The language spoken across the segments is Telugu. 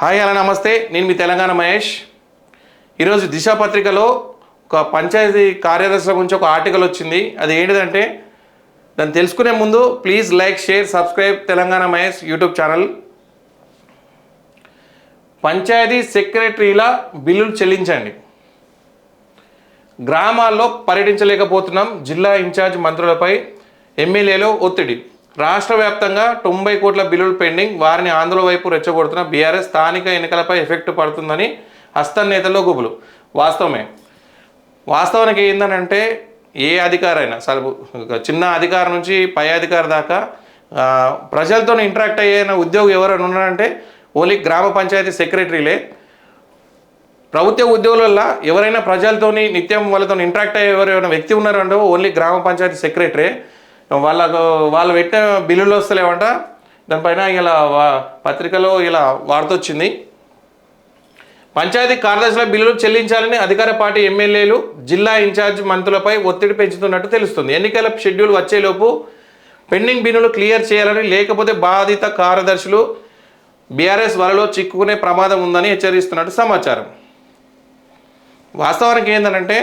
హాయ్ అలా నమస్తే. నేను మీ తెలంగాణ మహేష్. ఈరోజు దిశ పత్రికలో ఒక పంచాయతీ కార్యదర్శుల గురించి ఒక ఆర్టికల్ వచ్చింది. అది ఏంటిదంటే దాన్ని తెలుసుకునే ముందు please like share subscribe Telangana Mahesh YouTube channel. Panchayat సెక్రటరీల బిల్లులు చెల్లించండి. గ్రామాల్లో పర్యటించలేకపోతున్నాం. జిల్లా ఇన్ఛార్జ్ మంత్రులపై ఎమ్మెల్యేలో ఒత్తిడి. రాష్ట్ర వ్యాప్తంగా తొంభై కోట్ల బిల్లులు పెండింగ్ వారిని ఆంధ్ర వైపు రెచ్చగొడుతున్న బీఆర్ఎస్ స్థానిక ఎన్నికలపై ఎఫెక్ట్ పడుతుందని హస్త నేతల్లో గుబులు. వాస్తవమే. వాస్తవానికి ఏందనంటే ఏ అధికారైనా సలు చిన్న అధికారి నుంచి పై అధికారి దాకా ప్రజలతో ఇంటరాక్ట్ అయ్యే ఉద్యోగి ఎవరైనా ఉన్నారంటే ఓన్లీ గ్రామ పంచాయతీ సెక్రటరీలే. ప్రభుత్వ ఉద్యోగుల ఎవరైనా ప్రజలతోని నిత్యం వాళ్ళతో ఇంటరాక్ట్ అయ్యే ఎవరైనా వ్యక్తి ఉన్నారంటే ఓన్లీ గ్రామ పంచాయతీ సెక్రటరీ వాళ్ళకు వాళ్ళు పెట్టిన బిల్లులు వస్తలేవంట. దానిపైన ఇలా పత్రికలో ఇలా వార్త వచ్చింది. పంచాయతీ కార్యదర్శుల బిల్లులు చెల్లించాలని అధికార పార్టీ ఎమ్మెల్యేలు జిల్లా ఇన్ఛార్జ్ మంత్రులపై ఒత్తిడి పెంచుతున్నట్టు తెలుస్తుంది. ఎన్నికల షెడ్యూల్ వచ్చేలోపు పెండింగ్ బిల్లులు క్లియర్ చేయాలని లేకపోతే బాధిత కార్యదర్శులు బీఆర్ఎస్ వలలో చిక్కుకునే ప్రమాదం ఉందని హెచ్చరిస్తున్నట్టు సమాచారం. వాస్తవానికి ఏంటంటే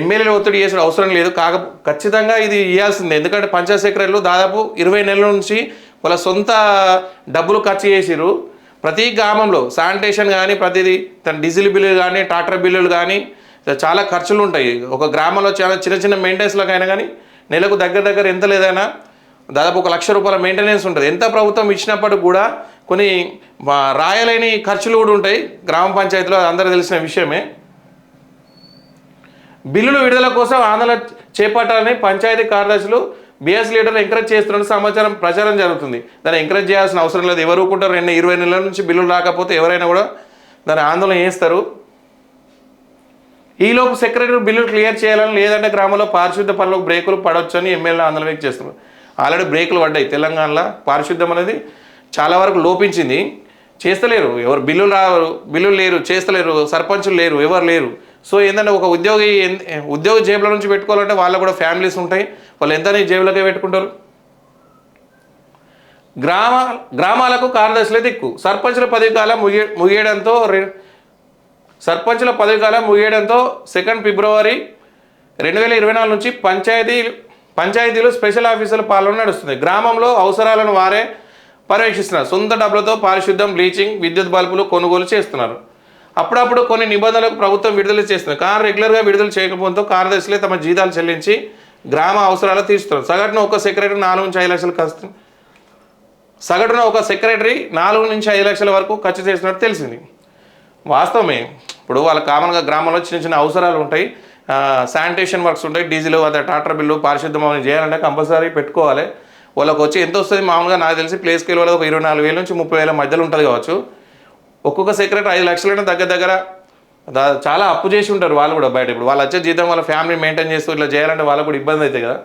ఎమ్మెల్యేలు ఒత్తిడి చేసే అవసరం లేదు. కాక ఖచ్చితంగా ఇది ఇవ్వాల్సిందే ఎందుకంటే పంచాయత్ సెక్రటరీలు దాదాపు ఇరవై నెలల నుంచి వాళ్ళ సొంత డబ్బులు ఖర్చు చేసిరు ప్రతి గ్రామంలో శానిటేషన్ కానీ ప్రతిదీ తన డీజిల్ బిల్లులు కానీ ట్రాక్టర్ బిల్లులు కానీ చాలా ఖర్చులు ఉంటాయి. ఒక గ్రామంలో చాలా చిన్న చిన్న మెయింటెనెన్స్లకు అయినా కానీ నెలకు దగ్గర దగ్గర ఎంత లేదైనా దాదాపు ఒక లక్ష రూపాయల మెయింటెనెన్స్ ఉంటుంది. ఎంత ప్రభుత్వం ఇచ్చినప్పటికి కూడా కొన్ని రాయలేని ఖర్చులు కూడా ఉంటాయి. గ్రామ పంచాయతీలో అందరూ తెలిసిన విషయమే. బిల్లులు విడుదల కోసం ఆందోళన చేపట్టాలని పంచాయతీ కార్యదర్శులు బీఎస్ లీడర్లు ఎంకరేజ్ చేస్తున్నట్టు సమాచారం ప్రచారం జరుగుతుంది. దాన్ని ఎంకరేజ్ చేయాల్సిన అవసరం లేదు. ఎవరు ఊరుకుంటారు? రెండు ఇరవై నెలల నుంచి బిల్లులు రాకపోతే ఎవరైనా కూడా దాన్ని ఆందోళన చేస్తారు. ఈలోపు సెక్రటరీ బిల్లులు క్లియర్ చేయాలని లేదంటే గ్రామంలో పారిశుద్ధ పనులకు బ్రేకులు పడవచ్చని ఎమ్మెల్యే ఆందోళన వ్యక్తం చేస్తున్నారు. ఆల్రెడీ బ్రేకులు పడ్డాయి. తెలంగాణలో పారిశుద్ధం అనేది చాలా వరకు లోపించింది. చేస్తలేరు. ఎవరు బిల్లులు రావరు బిల్లులు లేరు చేస్తలేరు సర్పంచులు లేరు ఎవరు లేరు. సో ఏంటంటే ఒక ఉద్యోగి ఉద్యోగ ఉద్యోగి జేబుల నుంచి పెట్టుకోవాలంటే వాళ్ళకు కూడా ఫ్యామిలీస్ ఉంటాయి. వాళ్ళు ఎంత జేబులకే పెట్టుకుంటారు? గ్రామ గ్రామాలకు కార్యదర్శులే దిక్కు. సర్పంచుల పదవి కాలం ముగి ముగియడంతో రె- సర్పంచుల పదవి కాలం ముగియడంతో సెకండ్ ఫిబ్రవరి రెండు వేల ఇరవై నాలుగు నుంచి పంచాయతీ పంచాయతీలు స్పెషల్ ఆఫీసుల పాలన నడుస్తుంది. గ్రామంలో అవసరాలను వారే పర్యవేక్షిస్తున్నారు. సొంత డబ్బులతో పారిశుద్ధ్యం బ్లీచింగ్ విద్యుత్ బల్బులు కొనుగోలు చేస్తున్నారు. అప్పుడప్పుడు కొన్ని నిబంధనలకు ప్రభుత్వం విడుదల చేస్తుంది. కార్ రెగ్యులర్గా విడుదల చేయకపోవడంతో కార్యదర్శులే తమ జీతాలు చెల్లించి గ్రామ అవసరాలు తీరుస్తున్నారు. సగటున ఒక సెక్రటరీ నాలుగు నుంచి ఐదు లక్షలు ఖర్చు సగటున ఒక సెక్రటరీ నాలుగు నుంచి ఐదు లక్షల వరకు ఖర్చు చేసినట్టు తెలిసింది. వాస్తవమే ఇప్పుడు వాళ్ళ కామన్గా గ్రామంలో చిన్న చిన్న అవసరాలు ఉంటాయి. శానిటేషన్ వర్క్స్ ఉంటాయి. డీజిల్ అదే ట్రాక్టర్ బిల్లు పారిశుద్ధం అవన్నీ చేయాలంటే కంపల్సరీ పెట్టుకోవాలి. వాళ్ళకి వచ్చి ఎంత వస్తుంది? మామూలుగా నాకు తెలిసి ప్లే స్కేల్ వాళ్ళకి ఒక ఇరవై నాలుగు వేల నుంచి ముప్పై వేల మధ్యలో ఉంటుంది కావచ్చు. ఒక్కొక్క సెక్రటరీ ఐదు లక్షలైనా దగ్గర దగ్గర దా- చాలా అప్పు చేసి ఉంటారు వాళ్ళు కూడా బయట. ఇప్పుడు వాళ్ళు వచ్చే జీతం వాళ్ళ ఫ్యామిలీ మెయింటైన్ చేస్తూ ఇట్లా చేయాలంటే వాళ్ళకు కూడా ఇబ్బంది అవుతుంది కదా.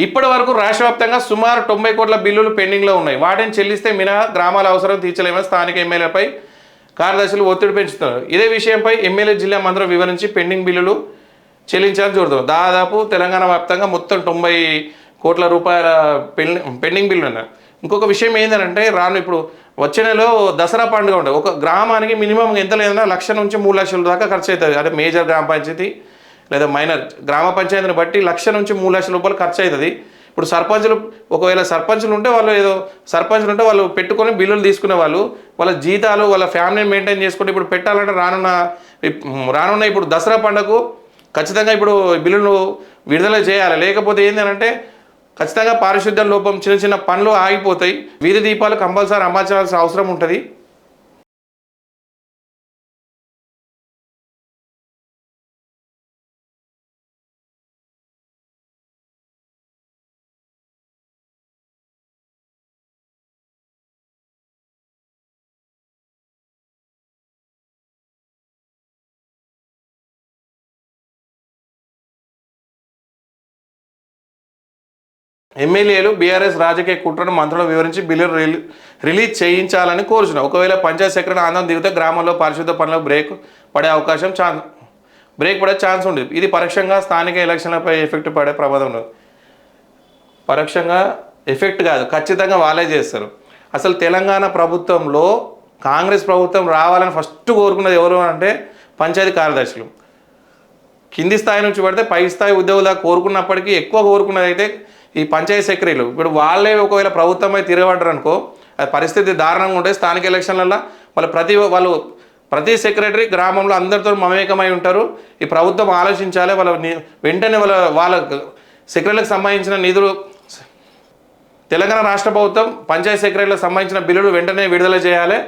ఇప్పటి వరకు రాష్ట్ర వ్యాప్తంగా సుమారు తొంభై కోట్ల బిల్లులు పెండింగ్లో ఉన్నాయి. వాటిని చెల్లిస్తే మినహా గ్రామాల అవసరం తీర్చలేమని స్థానిక ఎమ్మెల్యేలపై కార్యదర్శులు ఒత్తిడి పెంచుతున్నారు. ఇదే విషయంపై ఎమ్మెల్యే జిల్లా మంత్రులు వివరించి పెండింగ్ బిల్లులు చెల్లించాలని చూడతాం. దాదాపు తెలంగాణ వ్యాప్తంగా మొత్తం తొంభై కోట్ల రూపాయల పెండింగ్ బిల్లు ఉన్నాయి ఇంకొక విషయం ఏంటంటే రాను ఇప్పుడు వచ్చే నెలలో దసరా పండుగ ఉంటుంది. ఒక గ్రామానికి మినిమం ఎంత లేదన్నా లక్ష నుంచి మూడు లక్షల దాకా ఖర్చు అవుతుంది అంటే మేజర్ గ్రామ పంచాయతీ లేదా మైనర్ గ్రామ పంచాయతీని బట్టి లక్ష నుంచి మూడు లక్షల రూపాయలు ఖర్చు అవుతుంది ఇప్పుడు సర్పంచులు ఒకవేళ సర్పంచులు ఉంటే వాళ్ళు ఏదో సర్పంచులు ఉంటే వాళ్ళు పెట్టుకొని బిల్లులు తీసుకునే వాళ్ళు. వాళ్ళ జీతాలు వాళ్ళ ఫ్యామిలీని మెయింటైన్ చేసుకుంటే ఇప్పుడు పెట్టాలంటే రానున్న రానున్న ఇప్పుడు దసరా పండుగకు ఖచ్చితంగా ఇప్పుడు బిల్లులు విడుదల చేయాలి. లేకపోతే ఏంటంటే ఖచ్చితంగా పారిశుద్ధ్య లోపం చిన్న చిన్న పనులు ఆగిపోతాయి. వీధి దీపాలు కంపల్సరీ అమర్చాల్సిన అవసరం ఉంటుంది. ఎమ్మెల్యేలు బీఆర్ఎస్ రాజకీయ కుట్రను మంత్రులు వివరించి బిల్లులు రిలీ- రిలీజ్ చేయించాలని కోరుచున్నారు ఒకవేళ పంచాయత్ సెక్రటరీ ఆందోళన దిగితే గ్రామంలో పారిశుద్ధ పనులకు బ్రేక్ పడే అవకాశం ఛాన్స్ బ్రేక్ పడే ఛాన్స్ ఉంది. ఇది పరోక్షంగా స్థానిక ఎలక్షన్లపై ఎఫెక్ట్ పడే ప్రమాదం ఉంది పరోక్షంగా ఎఫెక్ట్ కాదు ఖచ్చితంగా వాళ్ళే చేస్తారు. అసలు తెలంగాణ ప్రభుత్వంలో కాంగ్రెస్ ప్రభుత్వం రావాలని ఫస్ట్ కోరుకున్నది ఎవరు అంటే పంచాయతీ కార్యదర్శులు. కింది స్థాయి నుంచి పడితే పై స్థాయి ఉద్యోగులు కోరుకున్నప్పటికీ ఎక్కువ కోరుకున్నది అయితే ఈ పంచాయతీ సెక్రటరీలు ఇప్పుడు వాళ్ళే ఒకవేళ ప్రభుత్వమై తిరగబడ్డారు అనుకో అది పరిస్థితి దారుణంగా ఉంటే స్థానిక ఎలక్షన్లలో వాళ్ళు ప్రతి వాళ్ళు ప్రతి సెక్రటరీ గ్రామంలో అందరితో మమేకమై ఉంటారు. ఈ ప్రభుత్వం ఆలోచించాలి వాళ్ళ వెంటనే వాళ్ళ వాళ్ళ సెక్రటరీలకు సంబంధించిన నిధులు తెలంగాణ రాష్ట్ర ప్రభుత్వం పంచాయతీ సెక్రటరీలకు సంబంధించిన బిల్లులు వెంటనే విడుదల చేయాలి.